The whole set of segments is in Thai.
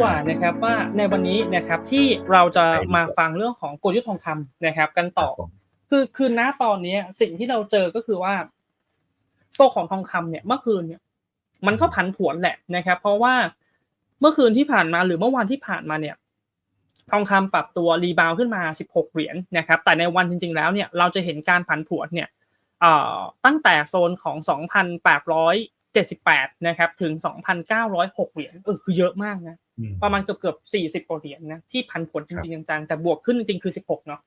กว่านะครับว่าในวันนี้นะครับที่เราจะมาฟังเรื่องของกลยุทธ์ทองคำนะครับ กันต่อ คือคือณตอนนี้สิ่งที่เราเจอก็คือว่าตัวของทองคำเนี่ยเมื่อคืนเนี่ย มันก็ผันผวนแหละนะครับ เพราะว่าเมื่อคืนที่ผ่านมาหรือเมื่อวานที่ผ่านมาเนี่ย ทองคำปรับตัวรีบาวขึ้นมา 16 เหรียญนะครับ แต่ในวันจริง ๆ แล้วเนี่ยเราจะเห็นการผันผวนเนี่ยตั้งแต่โซนของ 2,878 นะครับ ถึง 2,906 เหรียญเออคือเยอะมากนะ ประมาณเกือบเกือบ40กว่าเหรียญนะที่ผันผวนจริงๆจังๆแต่บวกขึ้นจริงๆคือ16เนาะ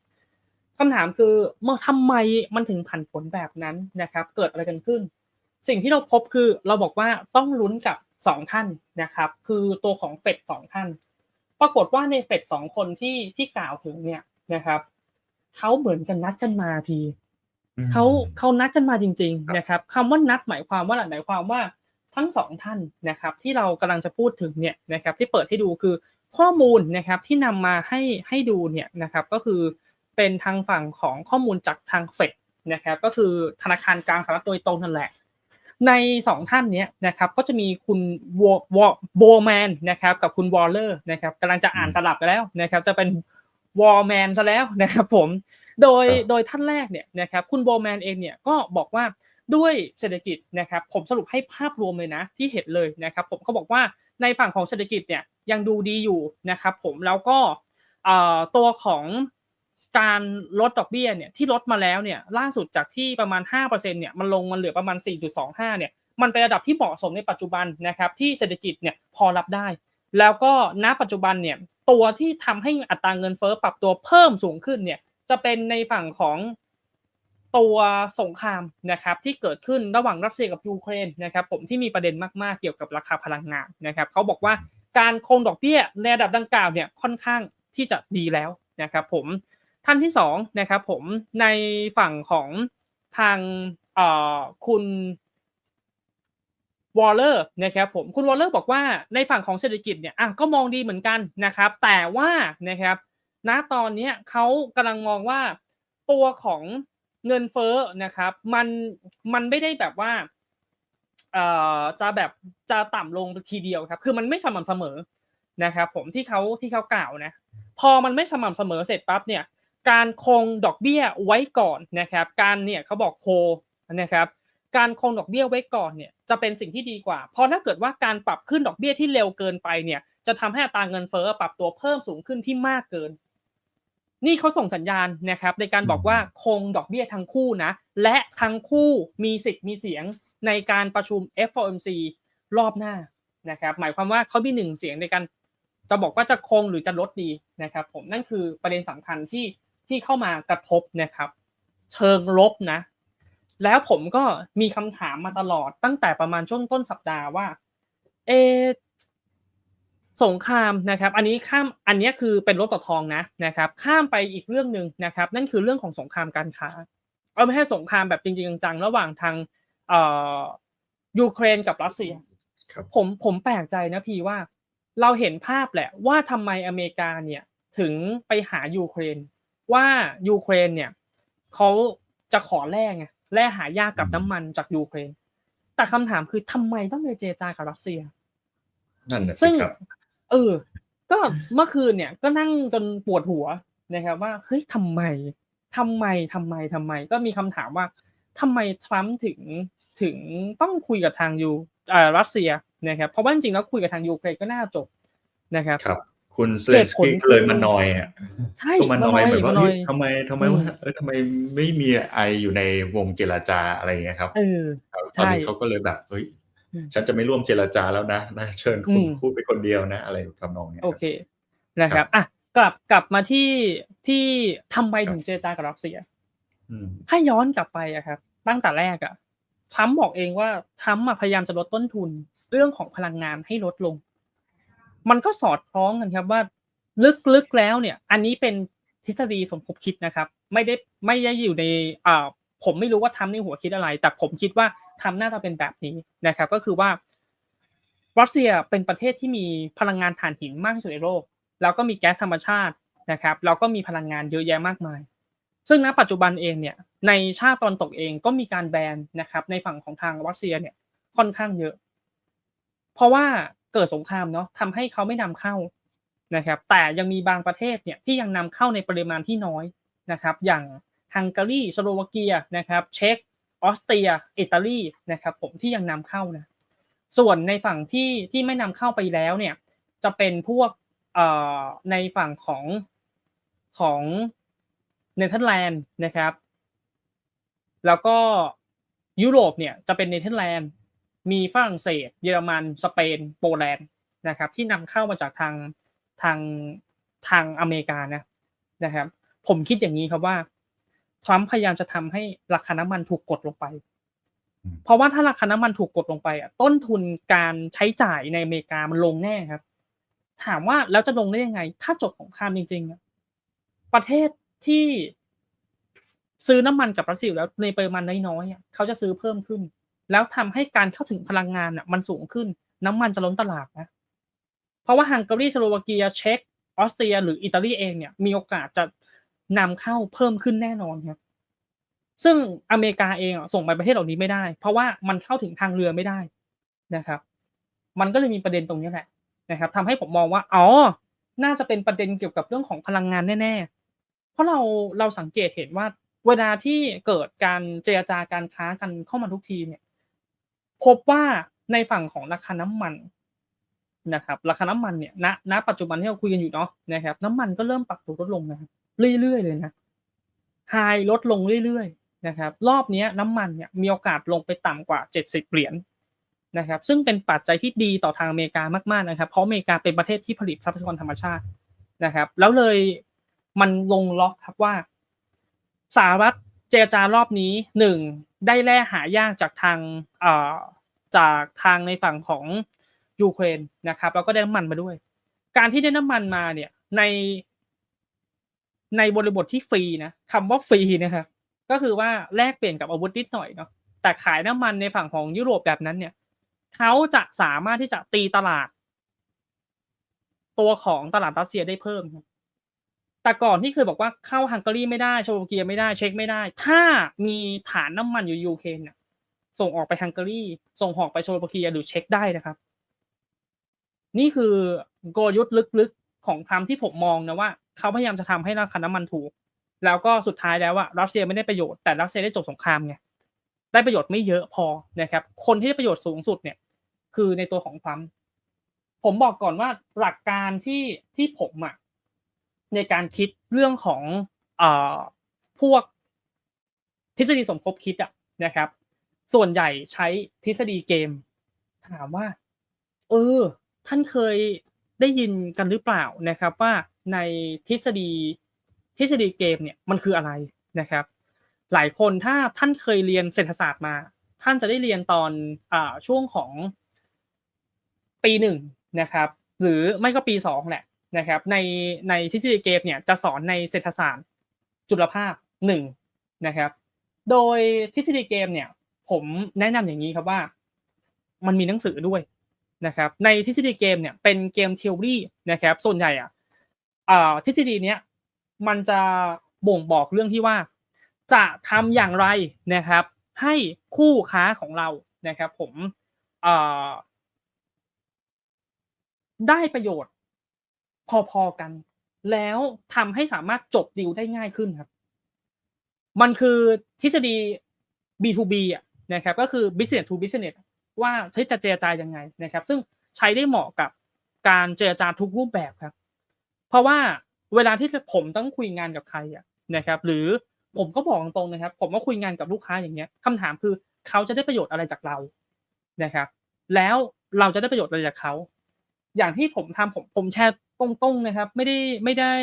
คำถามคือเมื่อทำไมมันถึงผันผวนแบบนั้นนะครับ เกิดอะไรกันขึ้น สิ่งที่เราพบคือเราบอกว่าต้องลุ้นกับสองท่านนะครับ คือตัวของเฟดสองท่าน ปรากฏว่าในเฟดสองคนที่ที่กล่าวถึงเนี่ยนะครับเขาเหมือนกันนัดกันมาพีเขาเขานัดกันมาจริง ๆ นะครับคำว่านัดหมายความว่าอะไรหมายความว่า ทั้งสองท่านนะครับที่เรากำลังจะพูดถึงเนี่ยนะครับที่เปิดให้ดูคือข้อมูลนะครับที่นำมาให้ให้ดูเนี่ยนะครับก็คือเป็นทางฝั่งของข้อมูลจากทางเฟดนะครับก็คือธนาคารกลางสหรัฐโดยตรงนั่นแหละ ในสองท่านนี้นะครับก็จะมีคุณวอวโบแมนนะครับกับคุณวอลเลอร์นะครับกำลังจะอ่านสลับกันแล้วนะครับจะเป็นวอลแมนซะแล้วนะครับผมโดยโดยท่านแรกเนี่ยนะครับคุณโบแมนเองเนี่ยก็บอกว่า ด้วยเศรษฐกิจนะครับผมสรุปให้ภาพรวมเลยนะที่เห็นเลยนะครับผมเขาบอกว่าในฝั่งของเศรษฐกิจเนี่ยยังดูดีอยู่นะครับผมแล้วก็ตัวของการลดดอกเบี้ยเนี่ยที่ลดมาแล้วเนี่ยล่าสุดจากที่ประมาณ 5%เนี่ยมันลงมันเหลือประมาณ 4.25 เนี่ยมันเป็นระดับที่เหมาะสมในปัจจุบันนะครับที่เศรษฐกิจเนี่ยพอรับได้ แล้วก็ณปัจจุบันเนี่ยตัวที่ทำให้อัตราเงินเฟ้อปรับตัวเพิ่มสูงขึ้นเนี่ยจะเป็นในฝั่งของ ตัวสงครามนะครับที่เกิดขึ้นระหว่างรัสเซียกับยูเครนนะครับผมที่มีประเด็นมากๆเกี่ยวกับราคาพลังงานนะครับเขาบอกว่าการคงดอกเบี้ยในระดับดังกล่าวเนี่ยค่อนข้างที่จะดีแล้วนะครับผมท่านที่สองนะครับผมในฝั่งของทางคุณวอลเลอร์นะครับผมคุณวอลเลอร์บอกว่าในฝั่งของเศรษฐกิจเนี่ยอะก็มองดีเหมือนกันนะครับ แต่ว่านะครับณตอนนี้เขากำลังมองว่าตัวของ เงินเฟ้อนะครับมันมันไม่ได้แบบว่าเอ่อจะแบบจะต่ำลงทีเดียวครับ คือมันไม่สม่ำเสมอนะครับ ผมที่เขาที่เขากล่าวนะ พอมันไม่สม่ำเสมอเสร็จปั๊บเนี่ย การคงดอกเบี้ยไว้ก่อนนะครับ การเนี่ยเขาบอกโคนะครับ การคงดอกเบี้ยไว้ก่อนเนี่ยจะเป็นสิ่งที่ดีกว่า เพราะถ้าเกิดว่าการปรับขึ้นดอกเบี้ยที่เร็วเกินไปเนี่ย จะทำให้อัตราเงินเฟ้อปรับตัวเพิ่มสูงขึ้นที่มากเกิน นี่เขาส่งสัญญาณนะครับในการบอกว่าคงดอกเบี้ยทั้งคู่นะและทั้งคู่มีสิทธิ์มีเสียงในการประชุม FOMC รอบหน้านะครับหมายความว่าเขามีหนึ่งเสียงในการจะบอกว่าจะคงหรือจะลดดีนะครับ ผมนั่นคือประเด็นสำคัญที่ที่เข้ามากระทบนะครับ เชิงลบนะ แล้วผมก็มีคำถามมาตลอดตั้งแต่ประมาณช่วงต้นสัปดาห์ว่าเอ สงครามนะครับอันนี้ข้ามอันนี้คือเป็นรถต่อทองนะนะครับข้ามไปอีกเรื่องหนึ่งนะครับนั่นคือเรื่องของสงครามการค้าเอาไม่ใช่สงครามแบบจริงๆจังๆระหว่างทางเอ่อยูเครนกับรัสเซียผมผมแปลกใจนะพี่ว่า เราเห็นภาพแหละว่าทำไมอเมริกาเนี่ยถึงไปหายูเครน ว่ายูเครนเนี่ยเขาจะขอแร่ไงแร่หายากกับน้ำมันจากยูเครน แต่คำถามคือทำไมต้องไปเจรจากับรัสเซียนั่นแหละซึ่ง เออ ก็เมื่อคืนเนี่ย ก็นั่งจนปวดหัวนะครับ ว่าเฮ้ยทำไมทำไมทำไมทำไม ก็มีคำถามว่าทำไมทรัมป์ถึงถึงต้องคุยกับทางยูอ่ารัสเซียนะครับ เพราะว่าจริงๆแล้วคุยกับทางยูเครนก็น่าจบนะครับครับคุณเซเลสกี้เลยมานอยอะใช่มานอยแบบว่าทำไมทำไมว่าเออทำไมไม่มีไออยู่ในวงเจรจาอะไรเงี้ยครับตอนนี้เขาก็เลยแบบเฮ้ย ฉันจะไม่ร่วมเจรจาแล้วนะนะเชิญคุณพูดไปคนเดียวนะ อะไรทำนองเนี้ยโอเคนะครับอะกลับกลับมาที่ที่ทำไมถึงเจรจากับรัสเซียถ้าย้อนกลับไปอะครับ ตั้งแต่แรกอะทัมบอกเองว่าทัมพยายามจะลดต้นทุนเรื่องของพลังงานให้ลดลง มันก็สอดคล้องกันครับว่า ลึกๆแล้วเนี่ย อันนี้เป็นทฤษฎีสมคบคิดนะครับ ไม่ได้ไม่ได้อยู่ในอ่าผมไม่รู้ว่าทำในหัวคิดอะไร แต่ผมคิดว่า ทำน่าจะเป็นแบบนี้นะครับ ก็คือว่ารัสเซียเป็นประเทศที่มีพลังงานถ่านหินมากที่สุดในโลก แล้วก็มีแก๊สธรรมชาตินะครับ แล้วก็มีพลังงานเยอะแยะมากมาย ซึ่งณปัจจุบันเองเนี่ย ในชาติตอนตกเองก็มีการแบนนะครับ ในฝั่งของทางรัสเซียเนี่ยค่อนข้างเยอะ เพราะว่าเกิดสงครามเนาะทำให้เขาไม่นำเข้านะครับ แต่ยังมีบางประเทศเนี่ยที่ยังนำเข้าในปริมาณที่น้อยนะครับ อย่างฮังการีสโลวาเกียนะครับ เช็ก ออสเตรียอิตาลีนะครับผมที่ยังนำเข้านะส่วนในฝั่งที่ที่ไม่นำเข้าไปแล้วเนี่ยจะเป็นพวกในฝั่งของของเนเธอร์แลนด์นะครับ แล้วก็ยุโรปเนี่ยจะเป็นเนเธอร์แลนด์มีฝรั่งเศส เยอรมันสเปนโปแลนด์นะครับ ที่นำเข้ามาจากทางทางทางอเมริกานะนะครับ ผมคิดอย่างนี้ครับว่า ทรัมป์พยายามจะทำให้ราคาน้ำมันถูกกดลงไป เพราะว่าถ้าราคาน้ำมันถูกกดลงไปอะต้นทุนการใช้จ่ายในอเมริกามันลงแน่ครับ ถามว่าแล้วจะลงได้ยังไง ถ้าจบสงครามจริงๆประเทศที่ซื้อน้ำมันกับรัสเซียแล้วในปริมาณน้อยๆเขาจะซื้อเพิ่มขึ้น แล้วทำให้การเข้าถึงพลังงานอะมันสูงขึ้น น้ำมันจะล้นตลาดนะ เพราะว่าฮังการีสโลวาเกียเช็กออสเตรียหรืออิตาลีเองเนี่ยมีโอกาสจะ นำเข้าเพิ่มขึ้นแน่นอนครับ ซึ่งอเมริกาเองส่งไปประเทศเหล่านี้ไม่ได้ เพราะว่ามันเข้าถึงทางเรือไม่ได้นะครับ มันก็เลยมีประเด็นตรงนี้แหละนะครับทำให้ผมมองว่าอ๋อน่าจะเป็นประเด็นเกี่ยวกับเรื่องของพลังงานแน่ๆ เพราะเราเราสังเกตเห็นว่าเวลาที่เกิดการเจรจาการค้ากันเข้ามาทุกทีเนี่ย พบว่าในฝั่งของราคาน้ำมันนะครับ ราคาน้ำมันเนี่ยณณปัจจุบันที่เราคุยกันอยู่เนาะนะครับ น้ำมันก็เริ่มปรับตัวลดลงนะครับ เรื่อยๆเลยนะไฮลดลงเรื่อยๆนะครับ รอบนี้น้ำมันเนี่ยมีโอกาสลงไปต่ำกว่า 70 เหรียญนะครับ ซึ่งเป็นปัจจัยที่ดีต่อทางอเมริกามากๆนะครับ เพราะอเมริกาเป็นประเทศที่ผลิตทรัพยากรธรรมชาตินะครับ แล้วเลยมันลงล็อกครับว่าสหรัฐเจรจารอบนี้หนึ่งได้แร่หายากจากทางเอ่อจากทางในฝั่งของยูเครนนะครับแล้วก็ได้น้ำมันมาด้วย การที่ได้น้ำมันมาเนี่ยใน ในบริบทที่ฟรีนะคำว่าฟรีนะครับก็คือว่าแลกเปลี่ยนกับอาวุธนิดหน่อยเนาะแต่ขายน้ำมันในฝั่งของยุโรปแบบนั้นเนี่ยเขาจะสามารถที่จะตีตลาด ตัวของตลาดรัสเซียได้เพิ่มครับแต่ก่อนที่เคยบอกว่าเข้าฮังการีไม่ได้โชโลเกียไม่ได้เช็คไม่ได้ ถ้ามีฐานน้ำมันอยู่ยูเครนเนี่ยส่งออกไปฮังการีส่งออกไปโชโลเกียหรือเช็คได้นะครับ นี่คือกลยุทธ์ลึกๆของทรัมที่ผมมองนะว่า เขาพยายามจะทำให้ราคาน้ำมันถูก แล้วก็สุดท้ายแล้วว่ารัสเซียไม่ได้ประโยชน์แต่รัสเซียได้จบสงครามไงได้ประโยชน์ไม่เยอะพอนะครับ คนที่ได้ประโยชน์สูงสุดเนี่ย คือในตัวของทรัมป์ผมบอกก่อนว่าหลักการที่ที่ผมอะในการคิดเรื่องของเอ่อพวกทฤษฎีสมคบคิดอะนะครับ ส่วนใหญ่ใช้ทฤษฎีเกม ถามว่า เออ ท่านเคยได้ยินกันหรือเปล่านะครับว่า ในทฤษฎีทฤษฎีเกมเนี่ยมันคืออะไรนะครับ หลายคนถ้าท่านเคยเรียนเศรษฐศาสตร์มา ท่านจะได้เรียนตอนอ่าช่วงของปีหนึ่งนะครับ หรือไม่ก็ปีสองแหละนะครับ ในในทฤษฎีเกมเนี่ยจะสอนในเศรษฐศาสตร์จุลภาคหนึ่งนะครับ โดยทฤษฎีเกมเนี่ย ผมแนะนำอย่างนี้ครับว่า มันมีหนังสือด้วยนะครับ ในทฤษฎีเกมเนี่ยเป็นเกมเทอรี่นะครับ ส่วนใหญ่อะ ทฤษฎีเนี้ยมันจะบ่งบอกเรื่องที่ว่า จะทำอย่างไรนะครับ ให้คู่ค้าของเรานะครับ ผมได้ประโยชน์พอๆกัน แล้วทำให้สามารถจบดีลได้ง่ายขึ้นครับ มันคือทฤษฎี B2B อะนะครับ ก็คือ business to business ว่าจะเจรจายังไงนะครับ ซึ่งใช้ได้เหมาะกับการเจรจาทุกรูปแบบครับ เพราะว่าเวลาที่ผมต้องคุยงานกับใครอะนะครับ หรือผมก็บอกตรงๆนะครับ ผมก็คุยงานกับลูกค้าอย่างเงี้ยคำถามคือเขาจะได้ประโยชน์อะไรจากเรานะครับ แล้วเราจะได้ประโยชน์อะไรจากเขาอย่างที่ผมทำผมผมแชร์ตรงๆนะครับ ไม่ได้ไม่ได้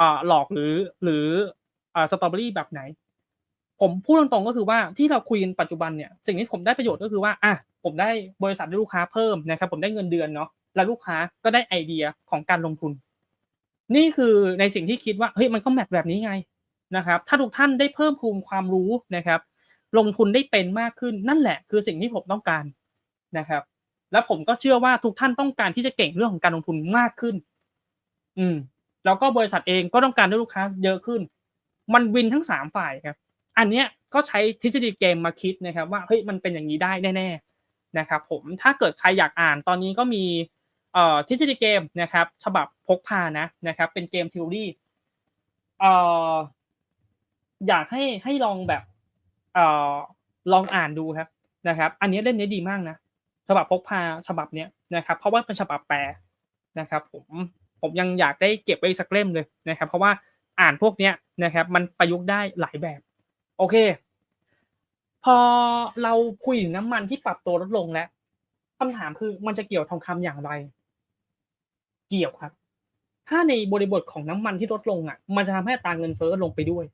อ่าหลอกหรือหรืออ่าสตรอเบอรี่แบบไหน ผมพูดตรงๆก็คือว่าที่เราคุยกันปัจจุบันเนี่ยสิ่งที่ผมได้ประโยชน์ก็คือว่าอะผมได้บริษัทได้ลูกค้าเพิ่มนะครับ ผมได้เงินเดือนเนาะแล้วลูกค้าก็ได้ไอเดียของการลงทุน นี่คือในสิ่งที่คิดว่าเฮ้ยมันก็แมทแบบนี้ไงนะครับ ถ้าทุกท่านได้เพิ่มภูมิความรู้นะครับ ลงทุนได้เป็นมากขึ้นนั่นแหละคือสิ่งที่ผมต้องการนะครับ แล้วผมก็เชื่อว่าทุกท่านต้องการที่จะเก่งเรื่องของการลงทุนมากขึ้น อืมแล้วก็บริษัทเองก็ต้องการได้ลูกค้าเยอะขึ้น มันวินทั้งสามฝ่ายครับ อันเนี้ยก็ใช้ทฤษฎีเกมมาคิดนะครับ ว่าเฮ้ยมันเป็นอย่างนี้ได้แน่ ๆนะครับ ผมถ้าเกิดใครอยากอ่านตอนนี้ก็มี เอ่อทฤษฎีเกมนะครับฉบับพกพานะนะครับ เป็นเกมท h e o r y เอ่ออยากให้ให้ลองแบบเอ่อลองอ่านดูครับนะครับ อันนี้เล่มนี้ดีมากนะฉบับพกพาฉบับเนี้ยนะครับเพราะว่าเป็นฉบับแปลนะครับ ผมผมยังอยากได้เก็บไว้สักเล่มเลยนะครับ เพราะว่าอ่านพวกเนี้ยนะครับ มันประยุกต์ได้หลายแบบ โอเค พอเราคุยถึงน้ำมันที่ปรับตัวลดลงแล้วคำถามคือมันจะเกี่ยวทองคำอย่างไร เกี่ยวครับ ถ้าในบริบทของน้ำมันที่ลดลงอะ มันจะทำให้ตราเงินเฟ้อลงไปด้วย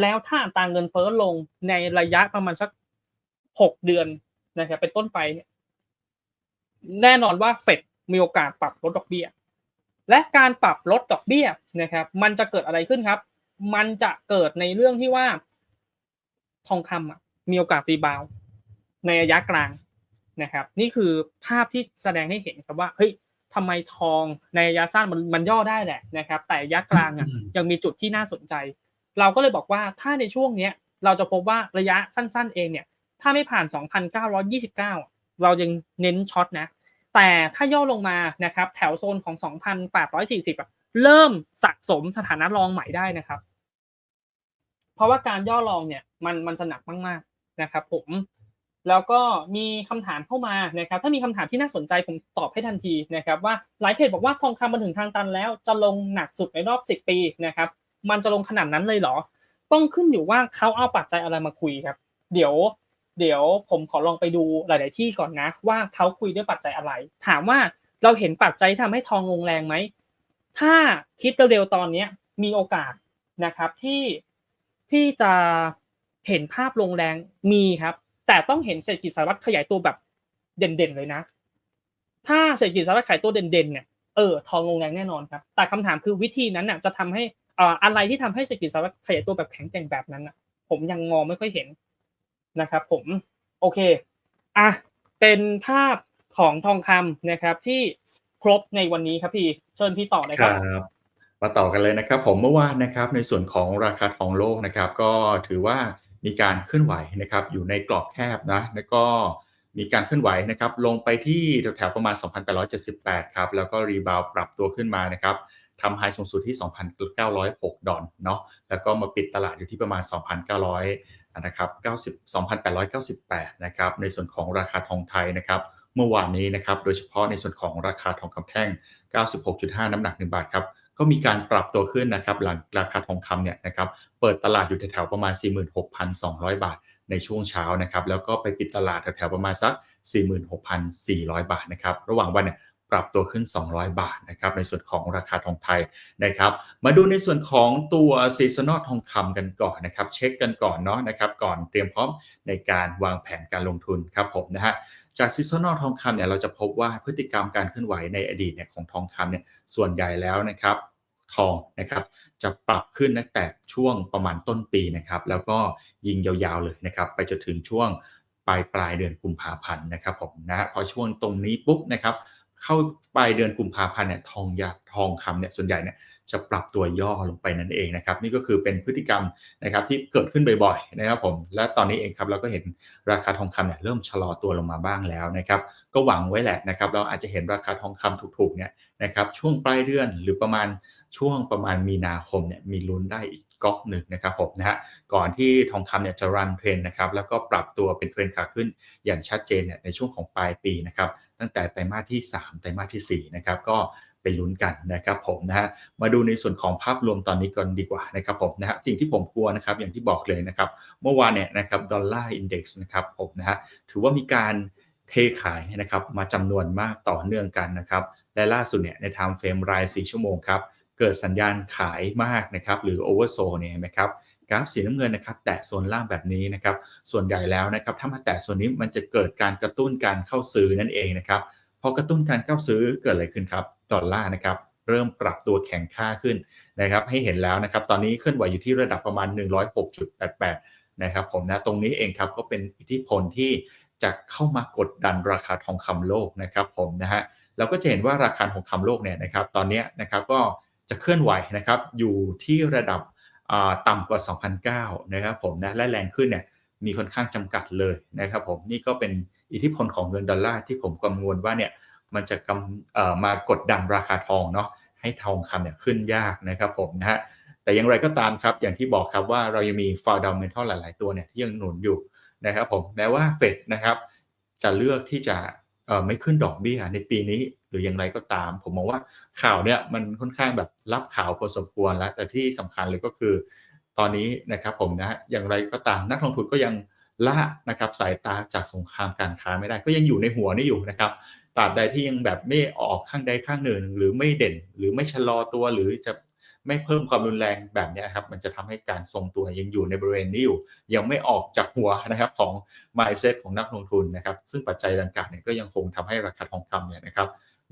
แล้วถ้าตราเงินเฟ้อลงในระยะประมาณสักหกเดือนนะครับเป็นต้นไปเนี่ยแน่นอนว่าเฟดมีโอกาสปรับลดดอกเบี้ย และการปรับลดดอกเบี้ยนะครับ มันจะเกิดอะไรขึ้นครับ มันจะเกิดในเรื่องที่ว่า ทองคำอะมีโอกาสรีบาวในระยะกลางนะครับ นี่คือภาพที่แสดงให้เห็นครับว่าเฮ้ย ทำไมทองในระยะสั้นมันมันย่อได้แหละนะครับ แต่ระยะกลางอะยังมีจุดที่น่าสนใจ เราก็เลยบอกว่าถ้าในช่วงเนี้ยเราจะพบว่าระยะสั้น ๆ เองเนี่ยถ้าไม่ผ่าน 2,929 เรายังเน้นช็อตนะแต่ถ้าย่อลงมานะครับแถวโซนของ 2,840อะเริ่มสะสมสถานะรองใหม่ได้นะครับ เพราะว่าการย่อลองเนี่ยมันมันจะหนักมากๆนะครับ ผม แล้วก็มีคำถามเข้ามานะครับ ถ้ามีคำถามที่น่าสนใจผมตอบให้ทันทีนะครับว่าหลายเพจบอกว่าทองคำมาถึงทางตันแล้วจะลงหนักสุดในรอบ 10 ปีนะครับ มันจะลงขนาดนั้นเลยเหรอ ต้องขึ้นอยู่ว่าเขาเอาปัจจัยอะไรมาคุยครับ เดี๋ยว เดี๋ยวผมขอลองไปดูหลาย ๆ ที่ก่อนนะ ว่าเขาคุยด้วยปัจจัยอะไร ถามว่าเราเห็นปัจจัยทำให้ทองลงแรงไหม ถ้าคิดเร็ว ๆ ตอนนี้มีโอกาสนะครับที่ที่จะเห็นภาพลงแรงมีครับ แต่ต้องเห็นเศรษฐกิจสหรัฐขยายตัวแบบเด่นๆเลยนะ ถ้าเศรษฐกิจสหรัฐขยายตัวเด่นๆเนี่ยเออทองลงแรงแน่นอนครับ แต่คำถามคือวิธีนั้นน่ะจะทำให้อ่าอะไรที่ทำให้เศรษฐกิจสหรัฐขยายตัวแบบแข็งแกร่งแบบนั้นน่ะ ผมยังมองไม่ค่อยเห็นนะครับ ผมโอเคอะเป็นภาพของทองคำนะครับ ที่ครบในวันนี้ครับพี่เชิญพี่ต่อเลยครับบมาต่อกันเลยนะครับ ผมเมื่อวานนะครับ ในส่วนของราคาทองโลกนะครับ ก็ถือว่า มีการเคลื่อนไหวนะครับอยู่ในกรอบแคบนะแล้วก็มีการเคลื่อนไหวนะครับลงไปที่แถวๆประมาณ 2,878 ครับแล้วก็รีบาวปรับตัวขึ้นมานะครับทำไฮสูงสุดที่ 2,906 ดอลเนาะแล้วก็มาปิดตลาดอยู่ที่ประมาณ 2,900นะครับ90 2,898 นะครับในส่วนของราคาทองไทยนะครับเมื่อวานนี้นะครับโดยเฉพาะในส่วนของราคาทองคำแท่ง 96.5 น้ำหนัก 1 บาทครับ ก็มีการปรับตัวขึ้นนะครับหลังราคาทองคำเนี่ยนะครับเปิดตลาดอยู่แถวๆประมาณ 46,200 บาทในช่วงเช้านะครับแล้วก็ไปปิดตลาดแถวๆประมาณสัก 46,400 บาทนะครับระหว่างวันเนี่ยปรับตัวขึ้น 200 บาทนะครับในส่วนของราคาทองไทยนะครับ มาดูในส่วนของตัวซีซันอลทองคำกันก่อนนะครับ เช็คกันก่อนเนาะนะครับ ก่อนเตรียมพร้อมในการวางแผนการลงทุนครับผมนะฮะ จากซีซันอลทองคำเนี่ยเราจะพบว่าพฤติกรรมการเคลื่อนไหวในอดีตเนี่ยของทองคำเนี่ยส่วนใหญ่แล้วนะครับทองนะครับจะปรับขึ้นตั้งแต่ช่วงประมาณต้นปีนะครับแล้วก็ยิงยาวๆเลยนะครับไปจนถึงช่วงปลายปลายเดือนกุมภาพันธ์นะครับผมนะพอช่วงตรงนี้ปุ๊บนะครับเข้าปลายเดือนกุมภาพันธ์เนี่ยทองยาทองคำเนี่ยส่วนใหญ่เนี่ย จะปรับตัวย่อลงไปนั่นเองนะครับนี่ก็คือเป็นพฤติกรรมนะครับที่เกิดขึ้นบ่อยๆนะครับผมและตอนนี้เองครับเราก็เห็นราคาทองคำเนี่ยเริ่มชะลอตัวลงมาบ้างแล้วนะครับก็หวังไว้แหละนะครับเราอาจจะเห็นราคาทองคำถูกๆเนี่ยนะครับช่วงปลายเดือนหรือประมาณช่วงประมาณมีนาคมเนี่ยมีลุ้นได้อีกก๊อกหนึ่งนะครับผมนะฮะก่อนที่ทองคำเนี่ยจะรันเทรนนะครับแล้วก็ปรับตัวเป็นเทรนขาขึ้นอย่างชัดเจนเนี่ยในช่วงของปลายปีนะครับตั้งแต่ไตรมาสที่ 3 ไตรมาสที่4นะครับก็ ไปลุ้นกันนะครับผมนะฮะมาดูในส่วนของภาพรวมตอนนี้ก่อนดีกว่านะครับผมนะฮะสิ่งที่ผมกลัวนะครับอย่างที่บอกเลยนะครับเมื่อวานเนี่ยนะครับดอลลาร์อินเด็กซ์นะครับผมนะฮะถือว่ามีการเทขายนะครับมาจำนวนมากต่อเนื่องกันนะครับและล่าสุดเนี่ยในไทม์เฟรมราย 4 ชั่วโมงครับเกิดสัญญาณขายมากนะครับหรือโอเวอร์โซเนี่ยนไหมครับกราฟสีน้ำเงินนะครับแตะโซนล่างแบบนี้นะครับส่วนใหญ่แล้วนะครับถ้ามาแตะโซนนี้มันจะเกิดการกระตุ้นการเข้าซื้อนั่นเองนะครับ พอกระตุ้นการเข้าซื้อเกิดอะไรขึ้นครับ ดอลลาร์นะครับเริ่มปรับตัวแข็งค่าขึ้นนะครับให้เห็นแล้วนะครับตอนนี้เคลื่อนไหวอยู่ที่ระดับประมาณ 106.88 นะครับผมนะตรงนี้เองครับก็เป็นอิทธิพลที่จะเข้ามากดดันราคาทองคำโลกนะครับผมนะฮะเราก็จะเห็นว่าราคาทองคำโลกเนี่ยนะครับตอนนี้นะครับก็จะเคลื่อนไหวนะครับอยู่ที่ระดับต่ำกว่า 2,009นะครับผมนะและแรงขึ้นเนี่ยมีค่อนข้างจำกัดเลยนะครับผมนี่ก็เป็น อิทธิพลของเงินดอลลาร์ที่ผมกังวลว่าเนี่ยมันจะกำมากดดันราคาทองเนาะให้ทองคำเนี่ยขึ้นยากนะครับผมนะฮะแต่อย่างไรก็ตามครับอย่างที่บอกครับว่าเรายังมี fundamental หลาย ๆ ตัวเนี่ยที่ยังหนุนอยู่นะครับผมแม้ว่าเฟดนะครับจะเลือกที่จะไม่ขึ้นดอกเบี้ยในปีนี้หรืออย่างไรก็ตาม ผมมองว่าข่าวเนี่ยมันค่อนข้างแบบรับข่าวพอสมควรแล้ว แต่ที่สำคัญเลยก็คือ ตอนนี้นะครับผมนะอย่างไรก็ตามนักลงทุนก็ยัง ละนะครับสายตาจากสงครามการค้าไม่ได้ ก็ยังอยู่ในหัวนี่อยู่นะครับตราบใดที่ยังแบบไม่ออกข้างใดข้างหนึ่ง หรือไม่เด่น หรือไม่ชะลอตัวหรือจะไม่เพิ่มความรุนแรงแบบนี้ครับมันจะทำให้การทรงตัวยังอยู่ในบริเวณนี้อยู่ ยังไม่ออกจากหัวนะครับของ mindset ของนักลงทุนนะครับซึ่งปัจจัยดังกล่าวเนี่ยก็ยังคงทำให้ราคาทองคำเนี่ยนะครับ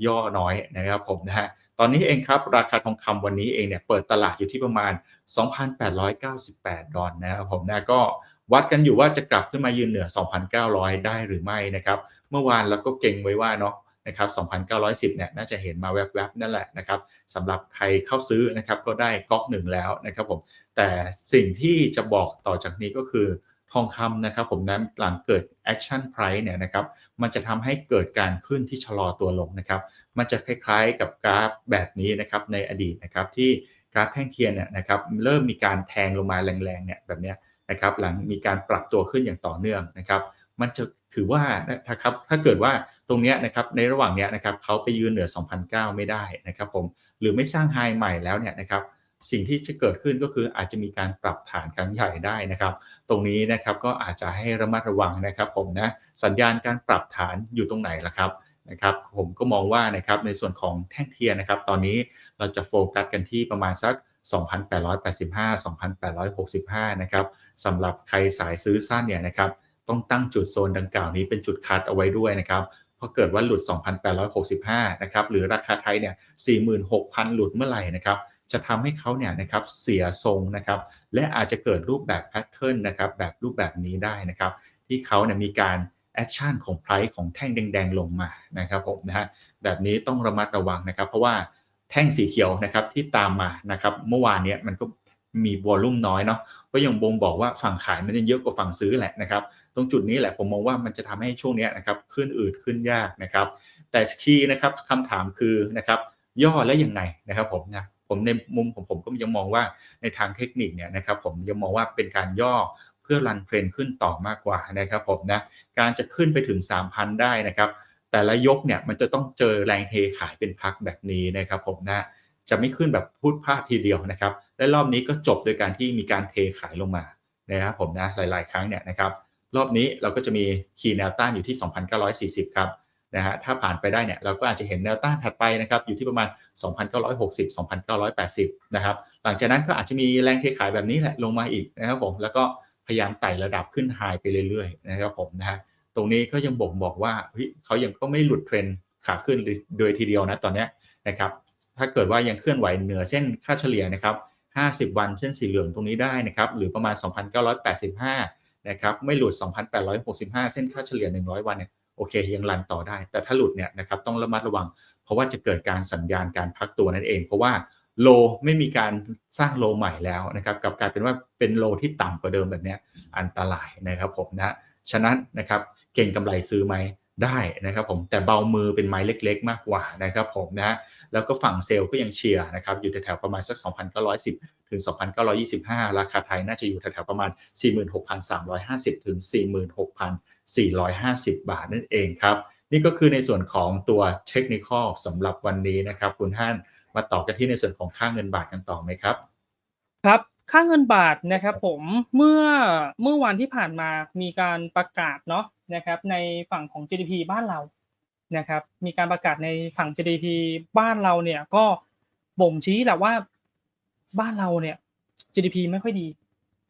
ย่อน้อยนะครับผมนะฮะตอนนี้เองครับราคาทองคำวันนี้เองเนี่ยเปิดตลาดอยู่ที่ประมาณ 2,898 ดอลลาร์นะครับผมนะก็ วัดกันอยู่ว่าจะกลับขึ้นมายืนเหนือ 2,900 ได้หรือไม่นะครับ เมื่อวานเราก็เก่งไว้ว่าเนาะนะครับ 2,910 เนี่ย น่าจะเห็นมาแวบๆ นั่นแหละนะครับสำหรับใครเข้าซื้อนะครับ ก็ได้ก๊อกหนึ่งแล้วนะครับผม แต่สิ่งที่จะบอกต่อจากนี้ก็คือทองคำนะครับผมนั้นหลังเกิด action price เนี่ยนะครับมันจะทำให้เกิดการขึ้นที่ชะลอตัวลงนะครับ มันจะคล้ายๆกับกราฟแบบนี้นะครับในอดีตนะครับที่กราฟแท่งเทียนเนี่ยนะครับเริ่มมีการแทงลงมาแรงๆเนี่ยแบบเนี้ย นะครับหลังมีการปรับตัวขึ้นอย่างต่อเนื่องนะครับ มันจะถือว่านะครับถ้าเกิดว่าตรงนี้นะครับในระหว่างเนี้ยนะครับเขาไปยืนเหนือ 2,009 ไม่ได้นะครับผมหรือไม่สร้างไฮใหม่แล้วเนี่ยนะครับสิ่งที่จะเกิดขึ้นก็คืออาจจะมีการปรับฐานครั้งใหญ่ได้นะครับ ตรงนี้นะครับก็อาจจะให้ระมัดระวังนะครับ ผมนะสัญญาณการปรับฐานอยู่ตรงไหนล่ะครับนะครับผมก็มองว่านะครับในส่วนของแท่งเทียนนะครับ ตอนนี้เราจะโฟกัสกันที่ประมาณสัก 2,885 2,865 นะครับสำหรับใครสายซื้อสั้นเนี่ยนะครับต้องตั้งจุดโซนดังกล่าวนี้เป็นจุดคัดเอาไว้ด้วยนะครับเพราะเกิดว่าหลุด 2,865 นะครับหรือราคาไทยเนี่ย46,000 หลุดเมื่อไหร่นะครับจะทำให้เขาเนี่ยนะครับเสียทรงนะครับและอาจจะเกิดรูปแบบแพทเทิร์นนะครับแบบรูปแบบนี้ได้นะครับที่เขาเนี่ยมีการแอคชั่นของไพรซ์ของแท่งแดงๆลงมานะครับผมนะฮะแบบนี้ต้องระมัดระวังนะครับ เพราะว่า แท่งสีเขียวนะครับที่ตามมานะครับเมื่อวานเนี้ยมันก็มีวอลลุ่มน้อยเนาะก็ยังบ่งบอกว่าฝั่งขายมันจะเยอะกว่าฝั่งซื้อแหละนะครับ ตรงจุดนี้แหละผมมองว่ามันจะทำให้ช่วงนี้นะครับขึ้นอืดขึ้นยากนะครับ แต่คีย์นะครับคำถามคือนะครับย่อแล้วยังไงนะครับผมนะผมในมุมของผมก็ยังมองว่าในทางเทคนิคเนี่ยนะครับผมยังมองว่าเป็นการย่อเพื่อรันเทรนขึ้นต่อมากกว่านะครับผมนะการจะขึ้นไปถึง 3,000 ได้นะครับ แต่ละยกเนี่ยมันจะต้องเจอแรงเทขายเป็นพักแบบนี้นะครับผมนะจะไม่ขึ้นแบบพูดพลาดทีเดียวนะครับ และรอบนี้ก็จบโดยการที่มีการเทขายลงมานะครับผมนะหลาย ๆ ครั้งเนี่ยนะครับรอบนี้เราก็จะมีคีย์แนวต้านอยู่ที่ 2,940 ครับนะฮะถ้าผ่านไปได้เนี่ยเราก็อาจจะเห็นแนวต้านถัดไปนะครับอยู่ที่ประมาณ 2,960 2,980 นะครับหลังจากนั้นก็อาจจะมีแรงเทขายแบบนี้แหละลงมาอีกนะครับผมแล้วก็พยายามไต่ระดับขึ้นไฮไปเรื่อยๆนะครับผมนะฮะ ตรงนี้ก็ยังบ่งบอกว่าเฮ้ยเขายังก็ไม่หลุดเทรนขาขึ้นโดยทีเดียวนะตอนนี้นะครับถ้าเกิดว่ายังเคลื่อนไหวเหนือเส้นค่าเฉลี่ยนะครับ 50 วันเส้นสีเหลืองตรงนี้ได้นะครับหรือประมาณ 2,985 นะครับไม่หลุด 2,865 เส้นค่าเฉลี่ย 100 วันเนี่ยโอเคยังรันต่อได้ แต่ถ้าหลุดเนี่ยนะครับต้องระมัดระวัง เพราะว่าจะเกิดการสัญญาณการพักตัวนั่นเอง เพราะว่าโลไม่มีการสร้างโลใหม่แล้วนะครับกับกลายเป็นว่าเป็นโลที่ต่ำกว่าเดิมแบบนี้อันตรายนะครับผมนะฉะนั้นนะครับ เก่งกำไรซื้อไหมได้นะครับผมแต่เบามือเป็นไม้เล็ก ๆ มากกว่านะครับผมนะแล้วก็ฝั่งเซลล์ก็ยังเชียร์นะครับอยู่แถวๆประมาณสัก 2,910 ถึง 2,925 ราคาไทยน่าจะอยู่แถวๆประมาณ 46,350 ถึง 46,450 บาทนั่นเองครับนี่ก็คือในส่วนของตัวเทคนิคสำหรับวันนี้นะครับ คุณท่านมาต่อกันที่ในส่วนของค่าเงินบาทกันต่อไหมครับ ครับ ค่าเงินบาทนะครับผมเมื่อเมื่อวันที่ผ่านมามีการประกาศเนาะนะครับในฝั่งของ GDP บ้านเรานะครับมีการประกาศในฝั่ง GDP บ้านเราเนี่ยก็บ่งชี้แหละว่าบ้านเราเนี่ย GDP ไม่ค่อยดี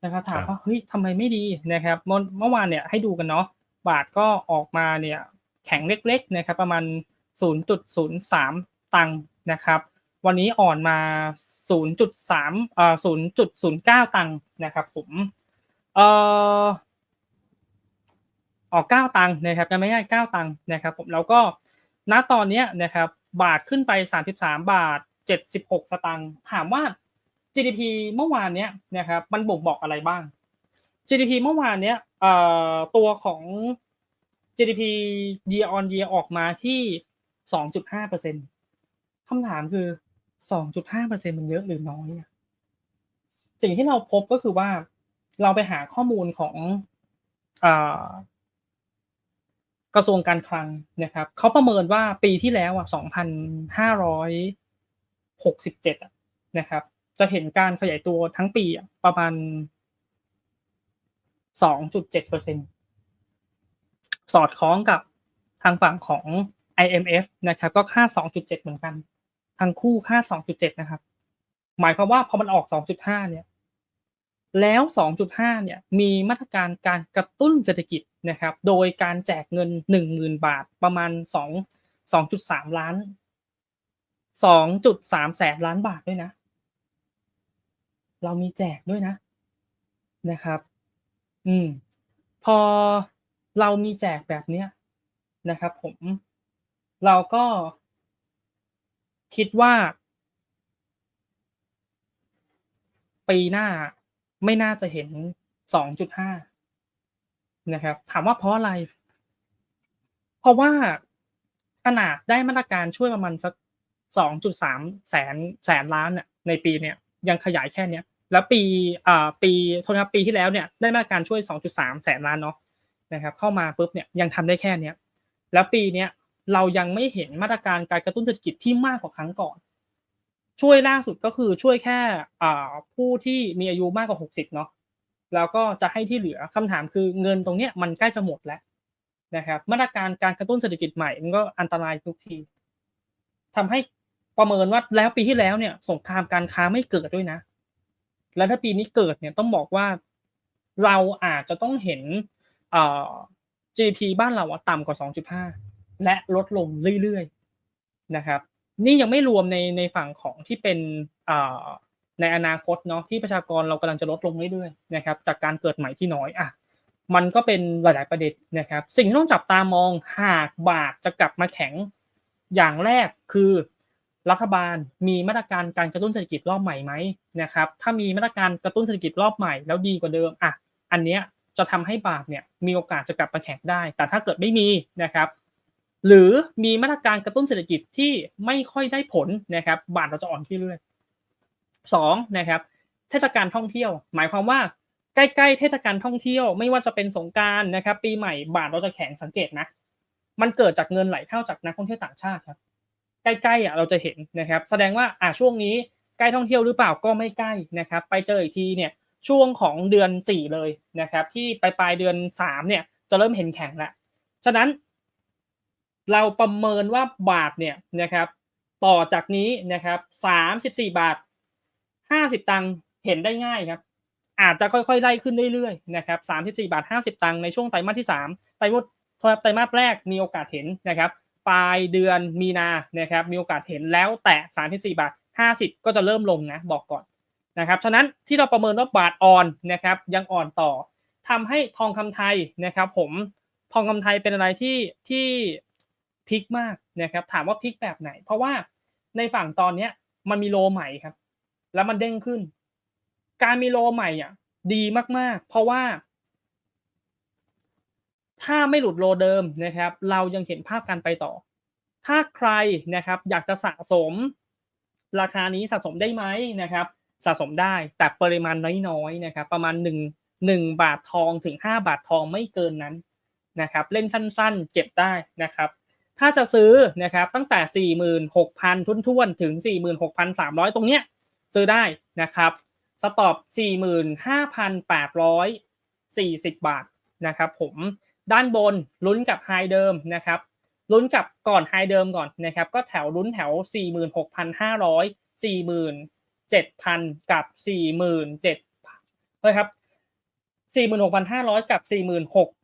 นะครับถามว่าเฮ้ยทำไมไม่ดีนะครับเมื่อเมื่อวานเนี่ยให้ดูกันเนาะบาทก็ออกมาเนี่ยแข็งเล็กๆนะครับประมาณ 0.03 ตังค์นะครับ วันนี้อ่อนมา 0.3เอ่อ0.09 ตังค์นะครับผมเอ่อออก9ตังค์นะครับจะไม่ใช่9ตังค์นะครับผมแล้วก็ณตอนนี้นะครับบาทขึ้นไป 33 บาท 76 สตังค์ถามว่า GDP เมื่อวานเนี้ยนะครับมันบ่งบอกอะไรบ้าง GDP เมื่อวานเนี้ยเอ่อตัวของ GDP year on year ออกมาที่ 2.5%คำถามคือ 2.5%มันเยอะหรือน้อยสิ่งที่เราพบก็คือว่าเราไปหาข้อมูลของอกระทรวงการคลังนะครับเขาประเมินว่าปีที่แล้วอะ2,567อะนะครับ จะเห็นการขยายตัวทั้งปีอะประมาณ 2.7%สอดคล้องกับทางฝั่งของ IMF นะครับ ก็ค่า 2.7 เหมือนกัน ทั้งคู่คาด2.7 นะครับ หมายความว่าพอมันออก 2.5 เนี่ย แล้ว 2.5 เนี่ย มีมาตรการการกระตุ้นเศรษฐกิจนะครับ โดยการแจกเงิน 10,000 บาท ประมาณ 2 2.3 ล้าน 2.3 แสนล้านบาทด้วยนะ เรามีแจกด้วยนะ นะครับ อืม พอเรามีแจกแบบเนี้ยนะครับ ผม เราก็ คิดว่า ปีหน้าไม่น่าจะเห็น 2.5 นะครับ ถามว่าเพราะอะไร เพราะว่าขนาดได้มาตรการช่วยประมาณสัก 2.3 แสนแสนล้านน่ะในปีเนี้ยยังขยายแค่เนี้ยแล้วปีอ่าปีโทษนะครับปีที่แล้วเนี่ยได้มาตรการช่วย 2.3 แสนล้านเนาะนะครับเข้ามาปุ๊บเนี่ยยังทำได้แค่เนี้ยแล้วปีเนี้ย เรายังไม่เห็นมาตรการการกระตุ้นเศรษฐกิจที่มากกว่าครั้งก่อน ช่วยล่าสุดก็คือช่วยแค่ผู้ที่มีอายุมากกว่า 60 เนาะแล้วก็จะให้ที่เหลือคำถามคือเงินตรงเนี้ยมันใกล้จะหมดแล้วนะครับ มาตรการการกระตุ้นเศรษฐกิจใหม่มันก็อันตรายทุกทีทำให้ประเมินว่าแล้วปีที่แล้วเนี่ยสงครามการค้าไม่เกิดด้วยนะ แล้วถ้าปีนี้เกิดเนี่ยต้องบอกว่าเราอาจจะต้องเห็น GDP บ้านเราต่ำกว่า 2.5 และลดลงเรื่อยๆนะครับ นี่ยังไม่รวมในในฝั่งของที่เป็นในอนาคตเนาะที่ประชากรเรากำลังจะลดลงเรื่อยๆนะครับ จากการเกิดใหม่ที่น้อยอะมันก็เป็นหลายๆประเด็นนะครับ สิ่งที่ต้องจับตามองหากบาทจะกลับมาแข็งอย่างแรกคือรัฐบาลมีมาตรการการกระตุ้นเศรษฐกิจรอบใหม่ไหมนะครับ ถ้ามีมาตรการกระตุ้นเศรษฐกิจรอบใหม่แล้วดีกว่าเดิมอะอันเนี้ยจะทำให้บาทเนี่ยมีโอกาสจะกลับมาแข็งได้ แต่ถ้าเกิดไม่มีนะครับ หรือมีมาตรการกระตุ้นเศรษฐกิจที่ไม่ค่อยได้ผลนะครับ บาทเราจะอ่อนขึ้นเรื่อยสองนะครับ เทศกาลท่องเที่ยว หมายความว่าใกล้ๆเทศกาลท่องเที่ยวไม่ว่าจะเป็นสงการนะครับ ปีใหม่บาทเราจะแข็งสังเกตนะ มันเกิดจากเงินไหลเข้าจากนักท่องเที่ยวต่างชาติครับ ใกล้ๆอะเราจะเห็นนะครับ แสดงว่าอ่าช่วงนี้ใกล้ท่องเที่ยวหรือเปล่าก็ไม่ใกล้นะครับ ไปเจออีกทีเนี่ยช่วงของเดือนสี่เลยนะครับ ที่ปลายปลายเดือนสามเนี่ยจะเริ่มเห็นแข็งแล้วฉะนั้น เราประเมินว่าบาทเนี่ยนะครับต่อจากนี้นะครับสามสิบสี่บาทห้าสิบตังค์เห็นได้ง่ายครับ อาจจะค่อยๆไล่ขึ้นเรื่อยๆนะครับสามสิบสี่บาทห้าสิบตังค์ในช่วงไตรมาสที่สามไตรมาสไตรมาสแรกมีโอกาสเห็นนะครับปลายเดือนมีนานะครับมีโอกาสเห็นแล้วแต่สามสิบสี่บาทห้าสิบก็จะเริ่มลงนะบอกก่อนนะครับฉะนั้นที่เราประเมินว่าบาทอ่อนนะครับยังอ่อนต่อทำให้ทองคำไทยนะครับ ผมทองคำไทยเป็นอะไรที่ที่ พลิกมากนะครับถามว่าพลิกแบบไหน เพราะว่าในฝั่งตอนเนี้ย มันมีโลใหม่ครับ แล้วมันเด้งขึ้น การมีโลใหม่อะ ดีมากๆ เพราะว่า ถ้าไม่หลุดโลเดิมนะครับ เรายังเห็นภาพการไปต่อ ถ้าใครนะครับ อยากจะสะสม ราคานี้สะสมได้ไหมนะครับ สะสมได้แต่ปริมาณน้อยๆนะครับ ประมาณหนึ่งหนึ่งบาททองถึงห้าบาททองไม่เกินนั้นนะครับ เล่นสั้นๆ เก็บได้นะครับ ถ้าจะซื้อนะครับตั้งแต่ 46,000 ทุนๆ ถึง 46,300 ตรงเนี้ยซื้อได้นะครับ สต็อป 45,840 บาทนะครับผมด้านบนลุ้นกับไฮเดิมนะครับลุ้นกับก่อนไฮเดิมก่อนนะครับก็แถวลุ้นแถว 46,500 47,000 กับ 47,000เฮ้ยครับ 46,500 กับ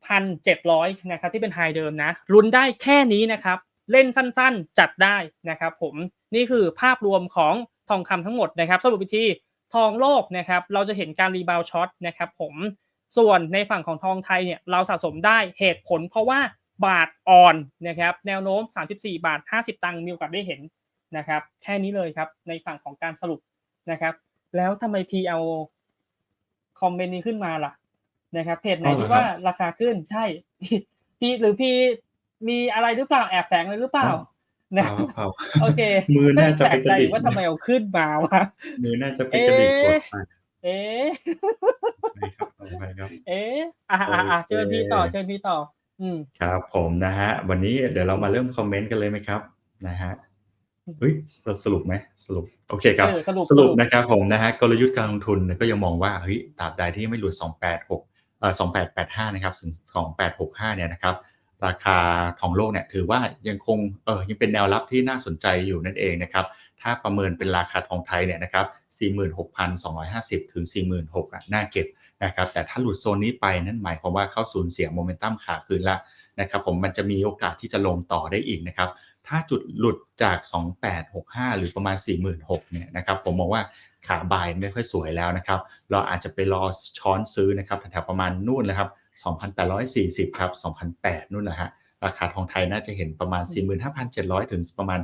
46,700 นะครับที่เป็นไฮเดิมนะลุ้นได้แค่นี้นะครับ เล่นสั้นๆ จัดได้นะครับผมนี่คือภาพรวมของทองคำทั้งหมดนะครับสรุปวิธีทองโลกนะครับเราจะเห็นการรีบาวช็อตนะครับผมส่วนในฝั่งของทองไทยเนี่ยเราสะสมได้เหตุผลเพราะว่าบาทอ่อนนะครับแนวโน้ม 34 บาท 50 ตังค์มีโอกาสได้เห็นนะครับแค่นี้เลยครับในฝั่งของการสรุปนะครับ แล้วทำไมพีเอาคอมเมนต์นี้ขึ้นมาล่ะ นะครับเพจไหนที่ว่าราคาขึ้นใช่พี่หรือพี่มีอะไรหรือเปล่าแอบแฝงเลยหรือเปล่านะเปล่าโอเคๆมือก็น่ายังจะแปลไปกกใจระอดิกยู่ว่าทำไมเอาขึ้นมาวะมือน่าจะไปเอ๊กระดิกกดะไปเอ๊ะไม่ครับขออภัยครับเอ๊ะอะโออะอะเคเชิญพี่ต่อเชิญพี่ต่อ อืมครับผมนะฮะ วันนี้เดี๋ยวเรามาเริ่มคอมเมนต์กันเลยไหมครับ นะฮะเฮ้ยสสรุปไหมสรุปโอเคครับเออสรุปสรุปสรุปนะครับผมนะฮะกลยุทธ์การลงทุนเนี่ยก็ยังมองว่าเฮ้ยตราบใดที่ยังไม่หลุด 286เอ่อ 2885 นะครับถึง 2865 เนี่ยนะครับราคาทองโลกเนี่ยถือว่ายังคงเออยังเป็นแนวรับที่น่าสนใจอยู่นั่นเองนะครับถ้าประเมินเป็นราคาทองไทยเนี่ยนะครับ 46,250 ถึง 46,000น่าเก็บนะครับแต่ถ้าหลุดโซนนี้ไปนั่นหมายความว่าเข้าศูนย์เสียโมเมนตัมขาขึ้นละนะครับผมมันจะมีโอกาสที่จะลงต่อได้อีกนะครับ ถ้าจุดหลุดจาก 2865 หรือประมาณ 46,000เนี่ยนะครับผมมองว่าขาบายไม่ค่อยสวยแล้วนะครับ เราอาจจะไปรอช้อนซื้อนะครับแถวๆประมาณนู่นเลยครับ 2,840 ครับ 2,008นู่นนะฮะราคาทองไทยน่าจะเห็นประมาณ 45,700 ถึงประมาณ